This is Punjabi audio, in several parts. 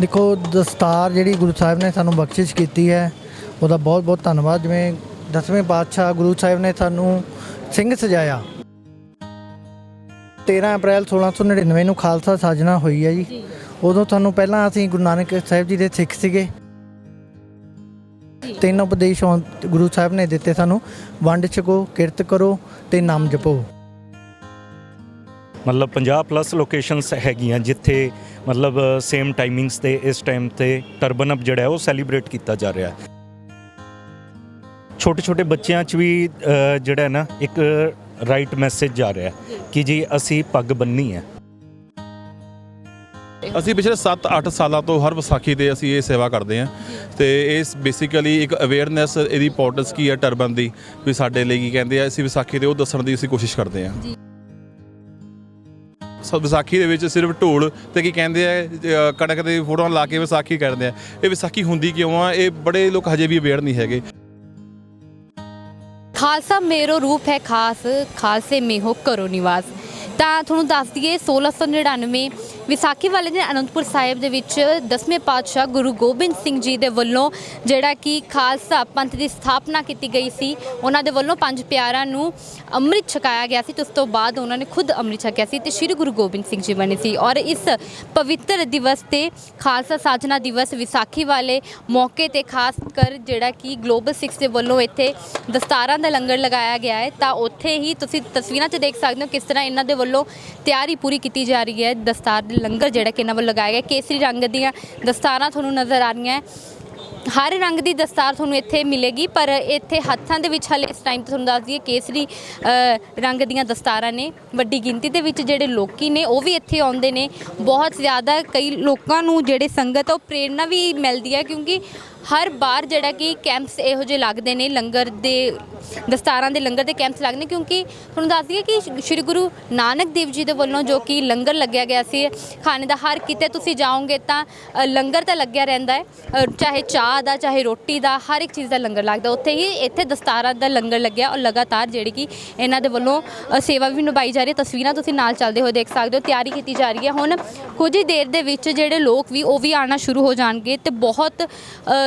ਦੇਖੋ ਦਸਤਾਰ ਜਿਹੜੀ ਗੁਰੂ ਸਾਹਿਬ ਨੇ ਸਾਨੂੰ ਬਖਸ਼ਿਸ਼ ਕੀਤੀ ਹੈ ਉਹਦਾ ਬਹੁਤ ਬਹੁਤ ਧੰਨਵਾਦ। ਜਿਵੇਂ ਦਸਵੇਂ ਪਾਤਸ਼ਾਹ ਗੁਰੂ ਸਾਹਿਬ ਨੇ ਸਾਨੂੰ ਸਿੰਘ ਸਜਾਇਆ। 13 ਅਪ੍ਰੈਲ 1699 ਨੂੰ ਖਾਲਸਾ ਸਾਜਣਾ ਹੋਈ ਹੈ ਜੀ। ਉਦੋਂ ਤੁਹਾਨੂੰ ਪਹਿਲਾਂ ਅਸੀਂ ਗੁਰੂ ਨਾਨਕ ਸਾਹਿਬ ਜੀ ਦੇ ਸਿੱਖ ਸੀਗੇ। ਤਿੰਨ ਉਪਦੇਸ਼ ਗੁਰੂ ਸਾਹਿਬ ਨੇ ਦਿੱਤੇ ਸਾਨੂੰ। ਵੰਡ ਛਕੋ ਕਿਰਤ ਕਰੋ ਤੇ ਨਾਮ ਜਪੋ। ਮਤਲਬ 50 ਪਲੱਸ ਲੋਕੇਸ਼ਨਸ ਹੈਗੀਆਂ ਜਿੱਥੇ ਮਤਲਬ ਸੇਮ ਟਾਈਮਿੰਗਸ ਤੇ ਇਸ ਟਾਈਮ ਤੇ ਟਰਬਨ ਅਪ ਜਿਹੜਾ ਹੈ ਉਹ ਸੈਲੀਬ੍ਰੇਟ ਕੀਤਾ ਜਾ ਰਿਹਾ ਹੈ। ਛੋਟੇ ਛੋਟੇ ਬੱਚਿਆਂ 'ਚ ਵੀ ਜਿਹੜਾ ਹੈ ਨਾ ਇੱਕ ਰਾਈਟ ਮੈਸੇਜ ਜਾ ਰਿਹਾ ਹੈ ਕਿ ਜੀ ਅਸੀਂ ਪੱਗ ਬੰਨੀ ਹੈ। ਅਸੀਂ ਪਿਛਲੇ 7-8 ਸਾਲਾਂ ਤੋਂ ਹਰ ਵਿਸਾਖੀ ਤੇ ਅਸੀਂ ਇਹ ਸੇਵਾ ਕਰਦੇ ਹਾਂ ਤੇ ਇਸ ਬੇਸਿਕਲੀ ਇੱਕ ਅਵੇਅਰਨੈਸ ਇਹਦੀ ਇੰਪੋਰਟੈਂਸ ਕੀ ਹੈ ਟਰਬਨ ਦੀ? ਵੀ ਸਾਡੇ ਲਈ ਕੀ ਕਹਿੰਦੇ ਆ ਅਸੀਂ ਵਿਸਾਖੀ ਤੇ ਉਹ ਦੱਸਣ ਦੀ ਅਸੀਂ ਕੋਸ਼ਿਸ਼ ਕਰਦੇ ਹਾਂ। ਸੋ ਵਿਸਾਖੀ ਦੇ ਵਿੱਚ ਸਿਰਫ ਢੋਲ ਤੇ ਕੀ ਕਹਿੰਦੇ ਆ ਅ, ਕਣਕ ਦੇ ਫੋਟੋਆਂ ਲਾ ਕੇ ਵਿਸਾਖੀ ਕਰਦੇ ਆ। ਇਹ ਵਿਸਾਖੀ ਹੁੰਦੀ ਕਿਉਂ ਆ? ਇਹ ਬੜੇ ਲੋਕ ਹਜੇ ਵੀ ਅਵੇਅਰ ਨਹੀਂ ਹੈਗੇ। ਖਾਲਸਾ ਮੇਰੋ ਰੂਪ ਹੈ ਖਾਸ ਖਾਲਸੇ ਮੇ ਹੋ ਕਰੋ ਨਿਵਾਸ। ਤਾਂ ਤੁਹਾਨੂੰ ਦੱਸ ਦਈਏ 1699 ਵਿਸਾਖੀ ਵਾਲੇ ਦਿਨ ਅਨੰਦਪੁਰ ਸਾਹਿਬ ਦੇ ਵਿੱਚ ਦਸਵੇਂ ਪਾਤਸ਼ਾਹ ਗੁਰੂ ਗੋਬਿੰਦ ਸਿੰਘ ਜੀ ਦੇ ਵੱਲੋਂ ਜਿਹੜਾ ਕਿ ਖਾਲਸਾ ਪੰਥ ਦੀ ਸਥਾਪਨਾ ਕੀਤੀ ਗਈ ਸੀ, ਉਹਨਾਂ ਦੇ ਵੱਲੋਂ ਪੰਜ ਪਿਆਰਾਂ ਨੂੰ ਅੰਮ੍ਰਿਤ ਛਕਾਇਆ ਗਿਆ ਸੀ ਤੇ ਉਸ ਤੋਂ ਬਾਅਦ ਉਹਨਾਂ ਨੇ ਖੁਦ ਅੰਮ੍ਰਿਤ ਛਕਿਆ ਸੀ ਤੇ ਸ੍ਰੀ ਗੁਰੂ ਗੋਬਿੰਦ ਸਿੰਘ ਜੀ ਬਣੇ ਸੀ ਔਰ ਇਸ ਪਵਿੱਤਰ ਦਿਵਸ ਤੇ ਖਾਲਸਾ ਸਾਜਨਾ ਦਿਵਸ ਵਿਸਾਖੀ ਵਾਲੇ ਮੌਕੇ ਤੇ ਖਾਸ ਕਰ ਜਿਹੜਾ ਕਿ ਗਲੋਬਲ 6 ਦੇ ਵੱਲੋਂ ਇੱਥੇ ਦਸਤਾਰਾਂ ਦਾ ਲੰਗਰ ਲਗਾਇਆ ਗਿਆ ਹੈ, ਤਾਂ ਉੱਥੇ ਹੀ ਤੁਸੀਂ ਤਸਵੀਰਾਂ 'ਚ ਦੇਖ ਸਕਦੇ ਹੋ ਕਿਸ ਤਰ੍ਹਾਂ ਇਹਨਾਂ ਦੇ ਵੱਲੋਂ ਤਿਆਰੀ ਪੂਰੀ ਕੀਤੀ ਜਾ ਰਹੀ ਹੈ। ਦਸਤਾਰ ਦੇ ਲੰਗਰ ਜਿਹੜਾ ਕਿ ਇਹਨਾਂ ਵੱਲੋਂ ਲਗਾਇਆ ਗਿਆ ਕੇਸਰੀ ਰੰਗ ਦੀਆਂ ਦਸਤਾਰਾਂ ਤੁਹਾਨੂੰ ਨਜ਼ਰ ਆ ਰਹੀਆਂ ਹਰ ਰੰਗ ਦੀ ਦਸਤਾਰ ਤੁਹਾਨੂੰ ਇੱਥੇ ਮਿਲੇਗੀ, ਪਰ ਇੱਥੇ ਹੱਥਾਂ ਦੇ ਵਿੱਚ ਹਲੇ ਇਸ ਟਾਈਮ ਤੇ ਤੁਹਾਨੂੰ ਦੱਸ ਦਈਏ, ਕੇਸਰੀ ਰੰਗ ਦੀਆਂ ਦਸਤਾਰਾਂ ਨੇ। ਵੱਡੀ ਗਿਣਤੀ ਦੇ ਵਿੱਚ ਜਿਹੜੇ ਲੋਕੀ ਨੇ, ਉਹ ਵੀ ਇੱਥੇ ਆਉਂਦੇ ਨੇ। ਬਹੁਤ ਜ਼ਿਆਦਾ ਕਈ ਲੋਕਾਂ ਨੂੰ ਜਿਹੜੇ ਸੰਗਤ ਉਹ ਪ੍ਰੇਰਣਾ ਵੀ ਮਿਲਦੀ ਹੈ, ਕਿਉਂਕਿ ਹਰ ਵਾਰ ਜਿਹੜਾ ਕਿ ਕੈਂਪਸ ਇਹੋ ਜਿਹੇ ਲੱਗਦੇ ਨੇ, ਲੰਗਰ ਦੇ, ਦਸਤਾਰਾਂ ਦੇ, ਲੰਗਰ ਦੇ ਕੈਂਪਸ ਲੱਗਦੇ ਨੇ, ਕਿਉਂਕਿ ਤੁਹਾਨੂੰ ਦੱਸ ਦਈਏ ਕਿ ਸ਼੍ਰੀ ਗੁਰੂ ਨਾਨਕ ਦੇਵ ਜੀ ਦੇ ਵੱਲੋਂ ਜੋ ਕਿ ਲੰਗਰ ਲੱਗਿਆ ਗਿਆ ਸੀ, ਖਾਣੇ ਦਾ ਹਰ ਕਿਤੇ ਤੁਸੀਂ ਜਾਓਗੇ ਤਾਂ ਲੰਗਰ ਤਾਂ ਲੱਗਿਆ ਰਹਿੰਦਾ ਹੈ ਚਾਹੇ ਚਾਹ ਦਾ, ਚਾਹੇ ਰੋਟੀ ਦਾ, ਹਰ ਇੱਕ ਚੀਜ਼ ਦਾ ਲੰਗਰ ਲੱਗਦਾ। ਉੱਥੇ ਹੀ ਇੱਥੇ ਦਸਤਾਰਾਂ ਦਾ ਲੰਗਰ ਲੱਗਿਆ ਔਰ ਲਗਾਤਾਰ ਜਿਹੜੀ ਕਿ ਇਹਨਾਂ ਦੇ ਵੱਲੋਂ ਸੇਵਾ ਵੀ ਨਿਭਾਈ ਜਾ ਰਹੀ ਹੈ। ਤਸਵੀਰਾਂ ਤੁਸੀਂ ਨਾਲ ਚੱਲਦੇ ਹੋਏ ਦੇਖ ਸਕਦੇ ਹੋ, ਤਿਆਰੀ ਕੀਤੀ ਜਾ ਰਹੀ ਹੈ। ਹੁਣ ਕੁਝ ਹੀ ਦੇਰ ਦੇ ਵਿੱਚ ਜਿਹੜੇ ਲੋਕ ਵੀ ਉਹ ਵੀ ਆਣਾ ਸ਼ੁਰੂ ਹੋ ਜਾਣਗੇ ਤੇ ਬਹੁਤ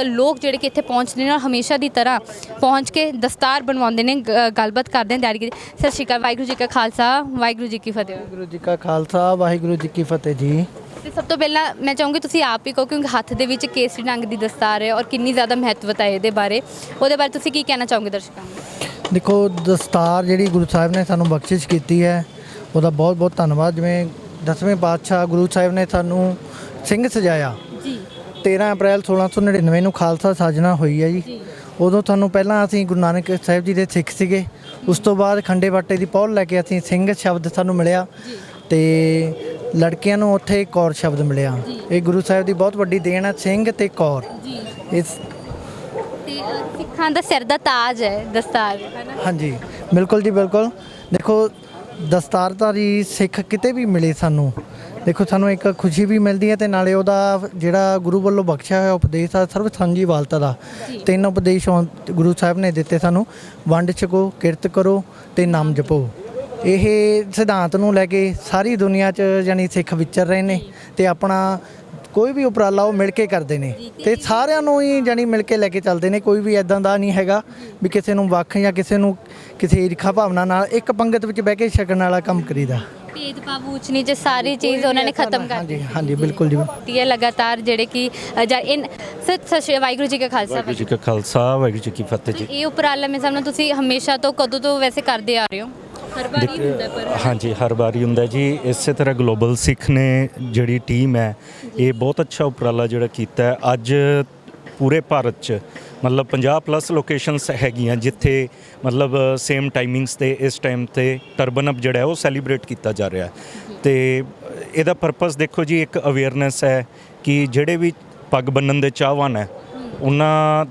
ਲੋਕ ਜਿਹੜੇ ਕਿ ਇੱਥੇ ਪਹੁੰਚਦੇ ਨੇ ਔਰ ਹਮੇਸ਼ਾ ਦੀ ਤਰ੍ਹਾਂ ਪਹੁੰਚ ਕੇ ਦਸਤਾਰ ਬਣਵਾਉਂਦੇ ਨੇ ਗ- ਗੱਲਬਾਤ ਕਰਦੇ ਨੇ ਤਿਆਰੀ ਕੀਤੀ। ਸਤਿ ਸ਼੍ਰੀ ਅਕਾਲ ਵਾਹਿਗੁਰੂ ਜੀ ਕਾ ਖਾਲਸਾ ਵਾਹਿਗੁਰੂ ਜੀ ਕੀ ਫਤਿਹ। ਵਾਹਿਗੁਰੂ ਜੀ ਕਾ ਖਾਲਸਾ ਵਾਹਿਗੁਰੂ ਜੀ ਕੀ ਫਤਿਹ ਜੀ। ਤੇ ਸਭ ਤੋਂ ਪਹਿਲਾਂ ਮੈਂ ਚਾਹੂੰਗੀ ਤੁਸੀਂ ਆਪ ਹੀ ਕਹੋ ਕਿਉਂਕਿ ਹੱਥ ਦੇ ਵਿੱਚ ਕੇਸਰੀ ਰੰਗ ਦੀ ਦਸਤਾਰ ਹੈ ਔਰ ਕਿੰਨੀ ਜ਼ਿਆਦਾ ਮਹੱਤਵਤਾ ਹੈ ਇਹਦੇ ਬਾਰੇ। ਉਹਦੇ ਬਾਰੇ ਤੁਸੀਂ ਕੀ ਕਹਿਣਾ ਚਾਹੋਗੇ ਦਰਸ਼ਕਾਂ ਨੂੰ? ਦੇਖੋ ਦਸਤਾਰ ਜਿਹੜੀ ਗੁਰੂ ਸਾਹਿਬ ਨੇ ਸਾਨੂੰ ਬਖਸ਼ਿਸ਼ ਕੀਤੀ ਹੈ ਉਹਦਾ ਬਹੁਤ ਬਹੁਤ ਧੰਨਵਾਦ। ਜਿਵੇਂ ਦਸਵੇਂ ਪਾਤਸ਼ਾਹ ਗੁਰੂ ਸਾਹਿਬ ਨੇ ਸਾਨੂੰ ਸਿੰਘ ਸਜਾਇਆ ਜੀ। 13 ਅਪ੍ਰੈਲ 1699 ਨੂੰ ਖਾਲਸਾ ਸਾਜਣਾ ਹੋਈ ਹੈ ਜੀ। ਉਦੋਂ ਤੁਹਾਨੂੰ ਪਹਿਲਾਂ ਅਸੀਂ ਗੁਰੂ ਨਾਨਕ ਸਾਹਿਬ ਜੀ ਦੇ ਸਿੱਖ ਸੀਗੇ। ਉਸ ਤੋਂ ਬਾਅਦ ਖੰਡੇ ਬਾਟੇ ਦੀ ਪੌਲ ਲੈ ਕੇ ਅਸੀਂ ਸਿੰਘ ਸ਼ਬਦ ਸਾਨੂੰ ਮਿਲਿਆ ਤੇ ਲੜਕੀਆਂ ਨੂੰ ਉੱਥੇ ਕੌਰ ਸ਼ਬਦ ਮਿਲਿਆ। ਇਹ ਗੁਰੂ ਸਾਹਿਬ ਦੀ ਬਹੁਤ ਵੱਡੀ ਦੇਣ ਹੈ ਸਿੰਘ ਤੇ ਕੌਰ। ਜੀ। ਇਸ ਤੇ ਸਿੱਖਾਂ ਦਾ ਸਿਰ ਦਾ ਤਾਜ ਹੈ ਦਸਤਾਰ ਹੈ ਨਾ? ਹਾਂਜੀ ਬਿਲਕੁਲ ਜੀ ਬਿਲਕੁਲ। ਦੇਖੋ ਦਸਤਾਰਧਾਰੀ ਸਿੱਖ ਕਿਤੇ ਵੀ ਮਿਲੇ ਸਾਨੂੰ। ਦੇਖੋ, ਸਾਨੂੰ ਇੱਕ ਖੁਸ਼ੀ ਵੀ ਮਿਲਦੀ ਹੈ ਤੇ ਨਾਲੇ ਉਹਦਾ ਜਿਹੜਾ ਗੁਰੂ ਵੱਲੋਂ ਬਖਸ਼ਿਆ ਹੋਇਆ ਉਪਦੇਸ਼ ਆ ਸਰਵ ਸਾਂਝੀ ਵਾਲਤਾ ਦਾ। ਤਿੰਨ ਉਪਦੇਸ਼ ਹੁਣ ਗੁਰੂ ਸਾਹਿਬ ਨੇ ਦਿੱਤੇ ਸਾਨੂੰ। ਵੰਡ ਛਕੋ, ਕਿਰਤ ਕਰੋ ਤੇ ਨਾਮ ਜਪੋ। ਇਹ ਸਿਧਾਂਤ ਨੂੰ ਲੈ ਕੇ ਸਾਰੀ ਦੁਨੀਆ 'ਚ ਜਾਨੀ ਸਿੱਖ ਵਿਚਰ ਰਹੇ ਨੇ ਤੇ ਆਪਣਾ ਕੋਈ ਵੀ ਉਪਰਾਲਾ ਉਹ ਮਿਲ ਕੇ ਕਰਦੇ ਨੇ। ਤੇ ਸਾਰਿਆਂ ਨੂੰ ਹੀ ਜਾਨੀ ਮਿਲ ਕੇ ਲੈ ਕੇ ਚੱਲਦੇ ਨੇ ਕੋਈ ਵੀ ਐਦਾਂ ਦਾ ਨਹੀਂ ਹੈਗਾ ਵੀ ਕਿਸੇ ਨੂੰ ਵੱਖ ਜਾਂ ਕਿਸੇ ਨੂੰ ਕਿਸੇ ਈਰਖਾ ਭਾਵਨਾ ਨਾਲ ਇੱਕ ਪੰਗਤ ਵਿੱਚ ਬਹਿ ਕੇ ਛਕਣ ਵਾਲਾ ਕੰਮ ਕਰੀਦਾ। ਭੇਦ ਭਾਵ ਉੱਚ ਨੀਚ ਸਾਰੀ ਚੀਜ਼ ਉਹਨਾਂ ਨੇ ਖਤਮ ਕਰ ਹਾਂਜੀ ਹਾਂਜੀ ਬਿਲਕੁਲ ਜੀ। ਦਿੱਤੀ ਹੈ ਲਗਾਤਾਰ ਜਿਹੜੇ ਕਿ ਅ, ਜਾਂ ਇਨ ਸਤਿ ਸਤਿ ਸ਼੍ਰੀ ਵਾਹਿਗੁਰੂ ਜੀ ਕਾ ਖਾਲਸਾ ਵਾਹਿਗੁਰੂ ਜੀ ਕਾ ਖਾਲਸਾ ਵਾਹਿਗੁਰੂ ਜੀ ਕੀ ਫਤਿਹ ਜੀ। ਇਹ ਉਪਰਾਲਾ ਮੈਂ ਸਾਹਮਣੇ ਤੁਸੀਂ ਹਮੇਸ਼ਾ ਤੋਂ ਕਦੋਂ ਤੋਂ ਵੈਸੇ ਕਰਦੇ ਆ ਰਹੇ ਹੋ? ਹਰ ਵਾਰੀ ਹੁੰਦਾ ਪਰ ਹਾਂਜੀ ਹਰ ਵਾਰੀ ਹੁੰਦਾ ਜੀ। ਇਸੇ ਤਰ੍ਹਾਂ ਗਲੋਬਲ ਸਿੱਖ ਨੇ ਜਿਹੜੀ ਟੀਮ ਹੈ ਇਹ ਬਹੁਤ ਅੱਛਾ ਉਪਰਾਲਾ ਜਿਹੜਾ ਕੀਤਾ ਹੈ। ਅੱਜ ਪੂਰੇ ਭਾਰਤ 'ਚ ਮਤਲਬ 50 ਪਲੱਸ ਲੋਕੇਸ਼ਨਸ ਹੈਗੀਆਂ ਜਿੱਥੇ ਮਤਲਬ ਸੇਮ ਟਾਈਮਿੰਗਸ ਤੇ ਇਸ ਟਾਈਮ ਤੇ ਟਰਬਨ ਅਪ ਜਿਹੜਾ ਹੈ ਉਹ ਸੈਲੀਬ੍ਰੇਟ ਕੀਤਾ ਜਾ ਰਿਹਾ ਤੇ ਇਹਦਾ ਪਰਪਸ ਦੇਖੋ ਜੀ ਇੱਕ ਅਵੇਅਰਨੈਸ ਹੈ ਕਿ ਜਿਹੜੇ ਵੀ ਪੱਗ ਬੰਨਣ ਦੇ ਚਾਹਵਾਨ ਹੈ ਉਹਨਾਂ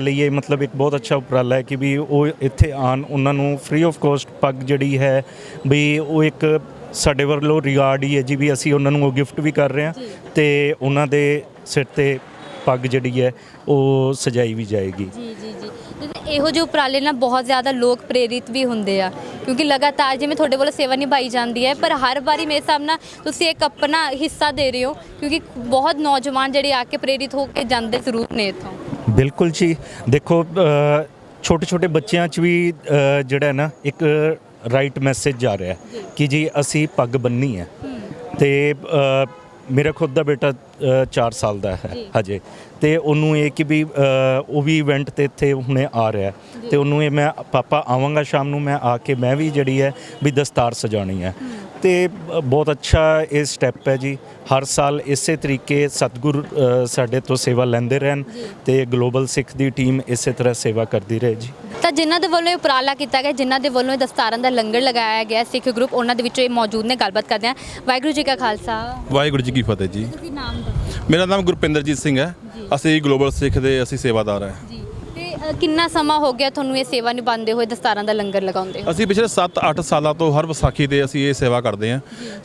ਲਈ ਇਹ ਮਤਲਬ ਇੱਕ ਬਹੁਤ ਅੱਛਾ ਉਪਰਾਲਾ ਹੈ ਕਿ ਵੀ ਉਹ ਇੱਥੇ ਆਣ ਉਹਨਾਂ ਨੂੰ ਫ੍ਰੀ ਆਫ ਕੋਸਟ ਪੱਗ ਜਿਹੜੀ ਹੈ ਵੀ ਉਹ ਇੱਕ ਸਾਡੇ ਵੱਲੋਂ ਰਿਗਾਰਡ ਹੀ ਹੈ ਜੀ ਵੀ ਅਸੀਂ ਉਹਨਾਂ ਨੂੰ ਉਹ ਗਿਫਟ ਵੀ ਕਰ ਰਹੇ ਹਾਂ ਤੇ ਉਹਨਾਂ ਦੇ ਸਿਰ ਤੇ ਪੱਗ ਜਿਹੜੀ ਹੈ ਉਹ ਸਜਾਈ ਵੀ ਜਾਏਗੀ। ਜੀ ਜੀ ਜੀ। ਤੇ ਇਹੋ ਜਿਹੇ ਉਪਰਾਲੇ ਨਾਲ ਬਹੁਤ ਜ਼ਿਆਦਾ ਲੋਕ ਪ੍ਰੇਰਿਤ ਵੀ ਹੁੰਦੇ ਆ। ਕਿਉਂਕਿ ਲਗਾਤਾਰ ਜਿਵੇਂ ਤੁਹਾਡੇ ਵੱਲੋਂ ਸੇਵਾ ਨਿਭਾਈ ਜਾਂਦੀ ਹੈ ਪਰ ਹਰ ਵਾਰੀ ਮੇਰੇ ਨਾਲ ਤੁਸੀਂ ਇੱਕ ਆਪਣਾ ਹਿੱਸਾ ਦੇ ਰਹੇ ਹੋ ਕਿਉਂਕਿ ਬਹੁਤ ਨੌਜਵਾਨ ਜਿਹੜੇ ਆ ਕੇ ਪ੍ਰੇਰਿਤ ਹੋ ਕੇ ਜਾਂਦੇ ਜ਼ਰੂਰ ਨੇ ਇੱਥੋਂ। ਬਿਲਕੁਲ ਜੀ। ਦੇਖੋ ਛੋਟੇ ਛੋਟੇ ਬੱਚਿਆਂ 'ਚ ਵੀ ਜਿਹੜਾ ਨਾ ਇੱਕ ਰਾਈਟ ਮੈਸੇਜ ਜਾ ਰਿਹਾ ਕਿ ਜੀ ਅਸੀਂ ਪੱਗ ਬੰਨੀ ਹੈ। ਤੇ ਮੇਰਾ ਖੁਦ ਦਾ ਬੇਟਾ 4 ਸਾਲ ਦਾ ਹੈ। ਹਜੇ। ਤੇ ਉਹਨੂੰ ਇਹ ਕਿ ਵੀ ਉਹ ਵੀ ਇਵੈਂਟ ਤੇ ਇੱਥੇ ਹੁਣੇ ਆ ਰਿਹਾ। ਤੇ ਉਹਨੂੰ ਇਹ ਮੈਂ ਪਾਪਾ ਆਵਾਂਗਾ ਸ਼ਾਮ ਨੂੰ ਮੈਂ ਆ ਕੇ ਮੈਂ ਵੀ ਜਿਹੜੀ ਹੈ ਵੀ ਦਸਤਾਰ ਸਜਾਣੀ ਹੈ। ਤੇ ਬਹੁਤ ਅੱਛਾ ਇਹ ਸਟੈਪ ਹੈ ਜੀ। ਹਰ ਸਾਲ ਇਸੇ ਤਰੀਕੇ ਸਤਿਗੁਰ ਸਾਡੇ ਤੋਂ ਸੇਵਾ ਲੈਂਦੇ ਰਹਿਣ ਤੇ ਗਲੋਬਲ ਸਿੱਖ ਦੀ ਟੀਮ ਇਸੇ ਤਰ੍ਹਾਂ ਸੇਵਾ ਕਰਦੀ ਰਹੇ ਜੀ। ਤਾਂ ਜਿਨ੍ਹਾਂ ਦੇ ਵੱਲੋਂ ਇਹ ਉਪਰਾਲਾ ਕੀਤਾ ਗਿਆ ਜਿਨ੍ਹਾਂ ਦੇ ਵੱਲੋਂ ਇਹ ਦਸਤਾਰਾਂ ਦਾ ਲੰਗਰ ਲਗਾਇਆ ਗਿਆ ਸਿੱਖ ਗਰੁੱਪ ਉਹਨਾਂ ਦੇ ਵਿੱਚੋਂ ਇਹ ਮੌਜੂਦ ਨੇ ਗੱਲਬਾਤ ਕਰਦੇ ਹਾਂ। ਵਾਹਿਗੁਰੂ ਜੀ ਕਾ ਖਾਲਸਾ। ਵਾਹਿਗੁਰੂ ਜੀ ਕੀ ਫਤਿਹ ਜੀ। ਤੁਸੀਂ ਨਾਮ ਦੱਸੋ। ਮੇਰਾ ਨਾਮ ਗੁਰਪਿੰਦਰਜੀਤ ਸਿੰਘ ਹੈ। ਅਸੀਂ ਗਲੋਬਲ ਸਿੱਖ ਦੇ ਅਸੀਂ ਸੇਵਾਦਾਰ ਹਾਂ। ਅ, ਕਿੰਨਾ ਸਮਾਂ ਹੋ ਗਿਆ ਤੁਹਾਨੂੰ ਇਹ ਸੇਵਾ ਨਿਭਾਉਂਦੇ ਹੋਏ ਦਸਤਾਰਾਂ ਦਾ ਲੰਗਰ ਲਗਾਉਂਦੇ ਹੋ ਅਸੀਂ ਪਿਛਲੇ 7-8 ਸਾਲਾਂ ਤੋਂ ਹਰ ਵਿਸਾਖੀ ਤੇ ਅਸੀਂ ਇਹ ਸੇਵਾ ਕਰਦੇ ਹਾਂ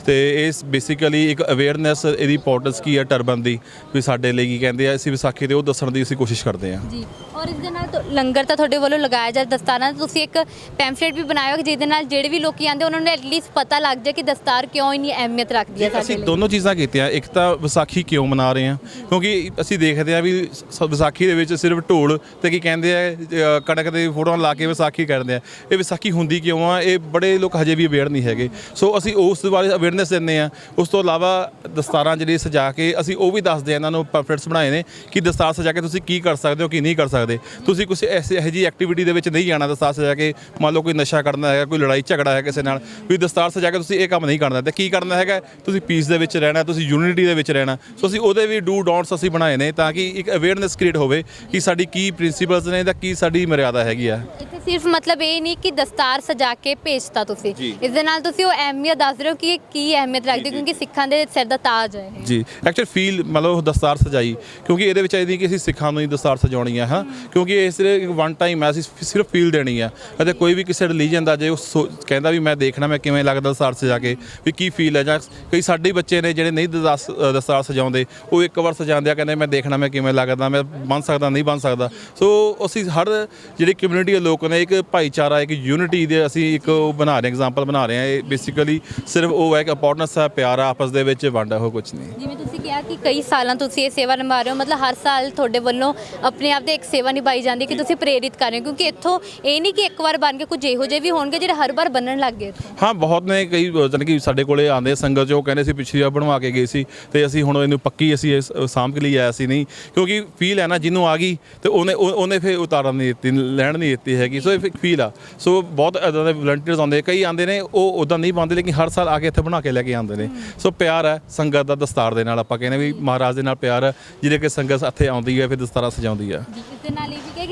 ਤੇ ਇਸ ਬੇਸਿਕਲੀ ਇੱਕ ਅਵੇਅਰਨੈਸ ਇਹਦੀ ਇੰਪੋਰਟੈਂਸ ਕੀ ਹੈ ਟਰਬਨ ਦੀ ਵੀ ਸਾਡੇ ਲਈ ਕੀ ਕਹਿੰਦੇ ਆ ਅਸੀਂ ਵਿਸਾਖੀ ਤੇ ਉਹ ਦੱਸਣ ਦੀ ਅਸੀਂ ਕੋਸ਼ਿਸ਼ ਕਰਦੇ ਹਾਂ। ਜੀ ਔਰ ਇਸ ਦੇ ਨਾਲ ਤਾਂ ਲੰਗਰ ਤਾਂ ਤੁਹਾਡੇ ਵੱਲੋਂ ਲਗਾਇਆ ਜਾ ਦਸਤਾਰਾਂ ਦਾ ਤੁਸੀਂ ਇੱਕ ਪੈਂਫਲੇਟ ਵੀ ਬਣਾਇਆ ਹੋਇਆ ਜਿਹਦੇ ਨਾਲ ਜਿਹੜੇ ਵੀ ਲੋਕੀ ਆਉਂਦੇ ਉਹਨਾਂ ਨੂੰ ਐਟਲੀਸਟ ਪਤਾ ਲੱਗ ਜਾਏ ਕਿ ਦਸਤਾਰ ਕਿਉਂ ਇੰਨੀ ਅਹਿਮੀਅਤ ਰੱਖਦੀ ਹੈ ਸਾਡੇ ਅਸੀਂ ਲਈ। ਦੋਨੋਂ ਚੀਜ਼ਾਂ ਕੀਤੀਆਂ ਇੱਕ ਤਾਂ ਵਿਸਾਖੀ ਕਿਉਂ ਮਨਾ ਰਹੇ ਹਾਂ? ਕਿਉਂਕਿ ਅਸੀਂ ਦੇਖਦੇ ਹਾਂ ਵੀ ਸ- ਵਿਸਾਖੀ ਦੇ ਵਿੱਚ ਸਿਰਫ ਢੋਲ ਤੇ ਕੀ ਕਹਿੰਦੇ ਆ ਕਣਕ ਦੇ ਫੋਟੋਆਂ ਲਾ ਕੇ ਵਿਸਾਖੀ ਕਰਦੇ ਆ। ਇਹ ਵਿਸਾਖੀ ਹੁੰਦੀ ਕਿਉਂ ਆ? ਇਹ ਬੜੇ ਲੋਕ ਹਜੇ ਵੀ ਅਵੇਅਰ ਨਹੀਂ ਹੈਗੇ। ਸੋ ਅਸੀਂ ਉਸ ਬਾਰੇ ਅਵੇਅਰਨੈਸ ਦਿੰਦੇ ਆ। ਉਸ ਤੋਂ ਇਲਾਵਾ ਦਸਤਾਰਾਂ ਜਿਹੜੀ ਸਜਾ ਕੇ ਅਸੀਂ ਉਹ ਵੀ ਦੱਸਦੇ ਆ, ਇਹਨਾਂ ਨੂੰ ਪਰਫੈਕਟਸ ਬਣਾਏ ਨੇ ਕਿ ਦਸਤਾਰ ਸਜਾ ਕੇ ਤੁਸੀਂ ਕੀ ਕਰ ਸਕਦੇ ਹੋ, ਕੀ ਨਹੀਂ ਕਰ ਸਕਦੇ। ਤੁਸੀਂ ਕੁਝ ਐਸੇ, ਇਹੋ ਜਿਹੀ ਐਕਟੀਵਿਟੀ ਦੇ ਵਿੱਚ ਨਹੀਂ ਜਾਣਾ ਦਸਤਾਰ ਸਜਾ ਕੇ। ਮੰਨ ਲਓ ਕੋਈ ਨਸ਼ਾ ਕਰਨਾ ਹੈਗਾ, ਕੋਈ ਲੜਾਈ ਝਗੜਾ ਹੈ ਕਿਸੇ ਨਾਲ, ਵੀ ਦਸਤਾਰ ਸਜਾ ਕੇ ਤੁਸੀਂ ਇਹ ਕੰਮ ਨਹੀਂ ਕਰਨਾ। ਤੇ ਕੀ ਕਰਨਾ ਹੈਗਾ? ਤੁਸੀਂ ਪੀਸ ਦੇ ਵਿੱਚ ਰਹਿਣਾ, ਤੁਸੀਂ ਯੂਨਿਟੀ ਦੇ ਵਿੱਚ ਰਹਿਣਾ। ਸੋ ਅਸੀਂ ਉਹਦੇ ਵੀ ਡੂ ਡੋਂਟਸ ਅਸੀਂ ਬਣਾਏ ਨੇ ਤਾਂ ਕਿ ਇੱਕ ਅਵੇਅਰਨੈਸ ਕ੍ਰੀਏਟ ਹੋਵੇ ਕਿ ਸਾਡੀ ਕੀ ਪ੍ਰਿੰਸੀਪਲਸ ਨੇ ਤਾਂ ਕੀ ਸਾਡੀ ਮਰਿਆਦਾ ਹੈਗੀ ਆ? ਇੱਥੇ ਸਿਰਫ ਮਤਲਬ ਇਹ ਨਹੀਂ ਕਿ ਦਸਤਾਰ ਸਜਾ ਕੇ ਭੇਜਤਾ ਤੁਸੀਂ। ਜੀ। ਇਸ ਦੇ ਨਾਲ ਤੁਸੀਂ ਉਹ ਅਹਿਮੀਅਤ ਦੱਸ ਰਹੇ ਹੋ ਕਿ ਇਹ ਕੀ ਅਹਿਮੀਅਤ ਰੱਖਦੀ ਹੈ ਕਿਉਂਕਿ ਸਿੱਖਾਂ ਦੇ ਸਿਰ ਦਾ ਤਾਜ ਹੈ ਇਹ। ਜੀ ਐਕਚੁਅਲ ਫੀਲ ਮਤਲਬ ਦਸਤਾਰ ਸਜਾਈ ਕਿਉਂਕਿ ਇਹਦੇ ਵਿੱਚ ਇਹ ਨਹੀਂ ਕਿ ਅਸੀਂ ਸਿੱਖਾਂ ਨੂੰ ਹੀ ਦਸਤਾਰ ਸਜਾਉਣੀ ਆ ਹਾਂ। ਕਿਉਂਕਿ ਇਹ ਸਿਰਫ ਇੱਕ ਵਨ ਟਾਈਮ ਹੈ ਅਸੀਂ ਸਿਰਫ ਫੀਲ ਦੇਣੀ ਆ। ਅਤੇ ਕੋਈ ਵੀ ਕਿਸੇ ਰਿਲੀਜਨ ਦਾ ਜੇ ਉਹ ਸੋ- ਕਹਿੰਦਾ ਵੀ ਮੈਂ ਦੇਖਣਾ ਮੈਂ ਕਿਵੇਂ ਲੱਗਦਾ ਦਸਤਾਰ ਸਜਾ ਕੇ ਵੀ ਕੀ ਫੀਲ ਹੈ ਜਾਂ ਕਈ ਸਾਡੇ ਬੱਚੇ ਨੇ ਜਿਹੜੇ ਨਹੀਂ ਦਸ- ਅ, ਦਸਤਾਰ ਸਜਾਉਂਦੇ ਉਹ ਇੱਕ ਵਾਰ ਸਜਾਉਂਦੇ ਆ ਕਹਿੰਦੇ ਮੈਂ ਦੇਖਣਾ ਮੈਂ ਕਿਵੇਂ ਲੱਗਦਾ ਮੈਂ ਬਣ ਸਕਦਾ ਨਹੀਂ ਬਣ ਸਕਦਾ। ਸੋ ਅਸੀਂ ਹਰ ਜਿਹੜੀ ਕਮਿਊਨਿਟੀ ਦੇ ਲੋਕ ਨੇ ਇੱਕ ਭਾਈਚਾਰਾ ਇੱਕ ਯੂਨਿਟੀ ਦੇ ਅਸੀਂ ਇੱਕ ਉਹ ਬਣਾ ਰਹੇ ਐਗਜ਼ਾਮਪਲ ਬਣਾ ਰਹੇ ਹਾਂ। ਇਹ ਬੇਸਿਕਲੀ ਸਿਰਫ ਉਹ ਹੈ ਕਿ ਇੰਪੋਰਟੈਂਸ ਹੈ ਪਿਆਰ ਆ ਆਪਸ ਦੇ ਵਿੱਚ ਵੰਡ ਹੈ ਕੁਝ ਨਹੀਂ। ਜਿਵੇਂ ਤੁਸੀਂ ਕਿਹਾ ਕਿ ਕਈ ਸਾਲਾਂ ਤੋਂ ਤੁਸੀਂ ਇਹ ਸੇਵਾ ਨਿਭਾ ਰਹੇ ਹੋ ਮਤਲਬ ਹਰ ਸਾਲ ਤੁਹਾਡੇ ਵੱਲੋਂ ਆਪਣੇ ਆਪ ਤੇ ਇੱਕ ਸੇਵਾ ਨਿਭਾਈ ਜਾਂਦੀ ਕਿ ਤੁਸੀਂ ਪ੍ਰੇਰਿਤ ਕਰ ਰਹੇ ਹੋ ਕਿਉਂਕਿ ਇੱਥੋਂ ਇਹ ਨਹੀਂ ਕਿ ਇੱਕ ਵਾਰ ਬਣ ਕੇ ਕੁਝ ਇਹੋ ਜਿਹੇ ਵੀ ਹੋਣਗੇ ਜਿਹੜੇ ਹਰ ਵਾਰ ਬਣਨ ਲੱਗ ਗਏ ਹਾਂ ਬਹੁਤ ਨੇ ਕਈ ਜਾਣੀ ਕਿ ਸਾਡੇ ਕੋਲੇ ਆਂਦੇ ਸੰਗਤ ਜੋ ਕਹਿੰਦੇ ਸੀ ਪਿਛਲੀ ਵਾਰ ਬਣਵਾ ਕੇ ਗਏ ਸੀ ਤੇ ਅਸੀਂ ਹੁਣ ਇਹਨੂੰ ਪੱਕੀ ਅਸੀਂ ਇਸ ਸਾਂਭ ਕੇ ਲਈ ਆਇਆ ਸੀ ਨਹੀਂ ਕਿਉਂਕਿ ਫੀਲ ਹੈ ਨਾ ਜਿਹਨੂੰ ਆ ਗਈ ਤੇ ਉਹਨੇ ਉਹ- ਉਹਨੇ ਫਿਰ ਉਤਾਰਨ ਨਹੀਂ ਦਿੱਤੀ ਲੈਣ ਨਹੀਂ ਦਿੱਤੀ ਹੈਗੀ ਸੋ ਇਹ ਫੀਲ ਆ। ਸੋ ਬਹੁਤ ਇਦਾਂ ਦੇ ਵਲੰਟੀਅਰਸ ਆਉਂਦੇ ਕਈ ਆਂਦੇ ਨੇ ਉਹ ਉਦਾਂ ਨਹੀਂ ਪਾਉਂਦੇ ਲੇਕਿਨ ਹਰ ਸਾਲ ਆ ਕੇ ਇੱਥੇ ਬਣਾ ਕੇ ਲੈ ਕੇ ਆਉਂਦੇ ਨੇ। ਸੋ ਪਿਆਰ ਹੈ ਸੰਗਤ ਦਾ ਦਸਤਾਰ ਦੇ ਨਾਲ ਆਪਾਂ ਕਹਿੰਦੇ ਵੀ ਮਹਾਰਾਜ ਦੇ ਨਾਲ ਪਿਆਰ ਹੈ ਜਿਹਦੇ ਕਿ ਸੰਗਤ ਇੱਥੇ ਆਉਂਦੀ ਹੈ ਫਿਰ ਦਸਤਾਰਾਂ ਸਜਾਉਂਦੀ ਹੈ।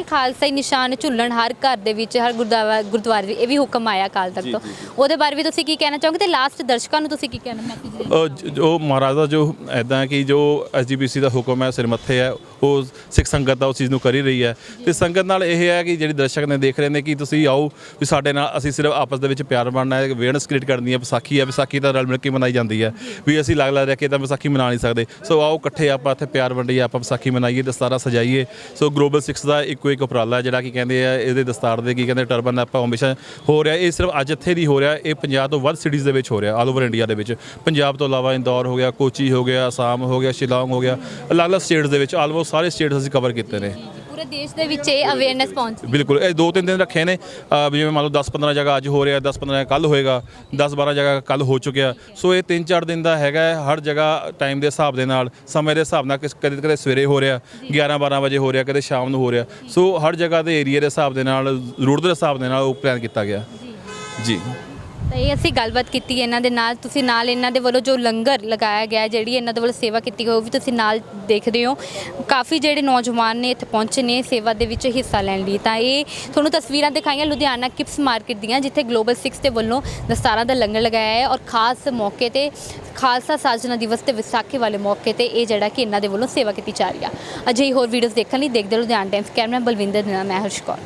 ਖਾਲਸਾ ਹੀ ਨਿਸ਼ਾਨ ਝੁੱਲਣ ਹਰ ਘਰ ਦੇ ਵਿੱਚ ਹਰ ਗੁਰਦੁਆਰਾ ਗੁਰਦੁਆਰੇ ਵਿੱਚ ਇਹ ਵੀ ਹੁਕਮ ਆਇਆ ਕਾਲ ਤੱਕ ਤੋਂ। ਉਹਦੇ ਬਾਰੇ ਵੀ ਤੁਸੀਂ ਕੀ ਕਹਿਣਾ ਚਾਹੋਗੇ ਤੇ ਲਾਸਟ ਦਰਸ਼ਕਾਂ ਨੂੰ ਤੁਸੀਂ ਕੀ ਕਹਿਣਾ ਮੈਸੇਜ ਜ- ਮਹਾਰਾਜ ਦਾ ਜੋ ਐਦਾਂ ਕਿ ਜੋ ਐਸਜੀਪੀਸੀ ਦਾ ਹੁਕਮ ਹੈ ਸਿਰ ਮੱਥੇ ਹੈ ਉਹ ਸਿੱਖ ਸੰਗਤ ਦਾ ਉਸ ਚੀਜ਼ ਨੂੰ ਕਰ ਹੀ ਰਹੀ ਹੈ। ਤੇ ਸੰਗਤ ਨਾਲ ਇਹ ਹੈ ਕਿ ਜਿਹੜੀ ਦਰਸ਼ਕ ਨੇ ਦੇਖ ਰਹੇ ਨੇ ਕਿ ਤੁਸੀਂ ਆਓ ਵੀ ਸਾਡੇ ਨਾਲ ਅਸੀਂ ਸਿਰਫ ਆਪਸ ਦੇ ਵਿੱਚ ਪਿਆਰ ਬਣਨਾ ਹੈ ਅਵੇਅਰਨੈਸ ਕ੍ਰੀਏਟ ਕਰਨੀ ਹੈ ਵਿਸਾਖੀ ਹੈ ਵਿਸਾਖੀ ਤਾਂ ਰਲ ਮਿਲ ਕੇ ਮਨਾਈ ਜਾਂਦੀ ਹੈ। ਵੀ ਅਸੀਂ ਲੱਗ ਲੱਗ ਰਹਿ ਕੇ ਤਾਂ ਵਿਸਾਖੀ ਮਨਾ ਨਹੀਂ ਸਕਦੇ। ਸੋ ਆਓ ਇਕੱਠੇ ਆਪਾਂ ਇੱਥੇ ਪਿਆਰ ਵੰਡੀਏ ਆਪਾਂ ਵਿਸਾਖੀ ਮਨਾਈਏ ਦਸਤਾਰਾ ਸਜਾਈਏ। ਸੋ ਗਲੋਬਲ ਸਿਕਸ ਦਾ ਇੱਕੋ ਇੱਕ ਉਪਰਾਲਾ ਜਿਹੜਾ ਕੀ ਕਹਿੰਦੇ ਆ, ਇਹਦੇ ਦਸਤਾਰ ਦੇ ਕੀ ਕਹਿੰਦੇ ਟਰਬਨ ਆਪਾਂ ਹਮੇਸ਼ਾ ਹੋ ਰਿਹਾ, ਇਹ ਸਿਰਫ ਅੱਜ ਇੱਥੇ ਦੀ ਹੋ ਰਿਹਾ, ਇਹ ਪੰਜਾਬ ਤੋਂ ਵੱਧ ਸਿਟੀਜ਼ ਦੇ ਵਿੱਚ ਹੋ ਰਿਹਾ ਆਲ ਓਵਰ ਇੰਡੀਆ ਦੇ ਵਿੱਚ। ਪੰਜਾਬ ਤੋਂ ਇਲਾਵਾ ਇੰਦੌਰ ਹੋ ਗਿਆ, ਕੋਚੀ ਹੋ ਗਿਆ, ਅਸਾਮ ਹੋ ਗਿਆ, ਸ਼ਿਲਾਂਗ ਹੋ ਗਿਆ, ਅਲੱਗ-ਅਲੱਗ ਸਟੇਟਸ ਦੇ ਵਿੱਚ ਆਲਮੋਸਟ ਸਾਰੇ ਸਟੇਟਸ ਅਸੀਂ ਕਵਰ ਕੀਤੇ ਨੇ। ਦੇਸ਼ ਦੇ ਵਿੱਚ ਇਹ ਅਵੇਅਰਨੈਸ ਪਹੁੰਚ ਬਿਲਕੁਲ ਇਹ ਦੋ ਤਿੰਨ ਦਿਨ ਰੱਖੇ ਨੇ। ਅਹ ਜਿਵੇਂ ਮੰਨ ਲਓ 10-15 ਜਗ੍ਹਾ ਅੱਜ ਹੋ ਰਿਹਾ 10-15 ਕੱਲ ਹੋਏਗਾ 10-12 ਜਗ੍ਹਾ ਕੱਲ ਹੋ ਚੁੱਕਿਆ। ਸੋ ਇਹ 3-4 ਦਿਨ ਦਾ ਹੈਗਾ ਹੈ, ਹਰ ਜਗ੍ਹਾ ਟਾਈਮ ਦੇ ਹਿਸਾਬ ਦੇ ਨਾਲ ਸਮੇਂ ਦੇ ਹਿਸਾਬ ਨਾਲ ਕਿਸ- ਕਦੇ ਕਦੇ ਸਵੇਰੇ ਹੋ ਰਿਹਾ 11-12 ਵਜੇ ਹੋ ਰਿਹਾ ਕਦੇ ਸ਼ਾਮ ਨੂੰ ਹੋ ਰਿਹਾ। ਸੋ ਹਰ ਜਗ੍ਹਾ ਦੇ ਏਰੀਆ ਦੇ ਹਿਸਾਬ ਦੇ ਨਾਲ ਜ਼ਰੂਰਤ ਦੇ ਹਿਸਾਬ ਦੇ ਨਾਲ ਉਹ ਪਲਾਨ ਕੀਤਾ ਗਿਆ। ਜੀ। ਤਾਂ ਇਹ ਅਸੀਂ ਗੱਲਬਾਤ ਕੀਤੀ ਇਹਨਾਂ ਦੇ ਨਾਲ। ਤੁਸੀਂ ਨਾਲ ਇਹਨਾਂ ਦੇ ਵੱਲੋਂ ਜੋ ਲੰਗਰ ਲਗਾਇਆ ਗਿਆ ਜਿਹੜੀ ਇਹਨਾਂ ਦੇ ਵੱਲੋਂ ਸੇਵਾ ਕੀਤੀ ਗਈ, ਉਹ ਵੀ ਤੁਸੀਂ ਨਾਲ ਦੇਖਦੇ ਹੋ। ਕਾਫੀ ਜਿਹੜੇ ਨੌਜਵਾਨ ਨੇ ਇੱਥੇ ਪਹੁੰਚੇ ਨੇ, ਸੇਵਾ ਦੇ ਵਿੱਚ ਹਿੱਸਾ ਲੈਣ ਲਈ। ਤਾਂ ਇਹ ਤੁਹਾਨੂੰ ਤਸਵੀਰਾਂ ਦਿਖਾਈਆਂ ਲੁਧਿਆਣਾ ਕਿਪਸ ਮਾਰਕੀਟ ਦੀਆਂ, ਜਿੱਥੇ ਗਲੋਬਲ 6 ਦੇ ਵੱਲੋਂ ਦਸਤਾਰਾਂ ਦਾ ਲੰਗਰ ਲਗਾਇਆ ਹੈ। ਔਰ ਖਾਸ ਮੌਕੇ ਤੇ, ਖਾਲਸਾ ਸਾਜਨਾ ਦਿਵਸ ਤੇ ਵਿਸਾਖੀ ਵਾਲੇ ਮੌਕੇ ਤੇ ਇਹ ਜਿਹੜਾ ਕਿ ਇਹਨਾਂ ਦੇ ਵੱਲੋਂ ਸੇਵਾ ਕੀਤੀ ਜਾ ਰਹੀ ਆ। ਅਜਿਹੀ ਹੋਰ ਵੀਡੀਓਜ਼ ਦੇਖਣ ਲਈ ਦੇਖਦੇ ਰਹੋ ਲੁਧਿਆਣਾ ਟਾਈਮਸ ਕੈਮਰਾ ਬਲਵਿੰਦਰ ਦੇ ਨਾਲ ਮੈਂ ਹਰਸ਼ ਕੌਰ।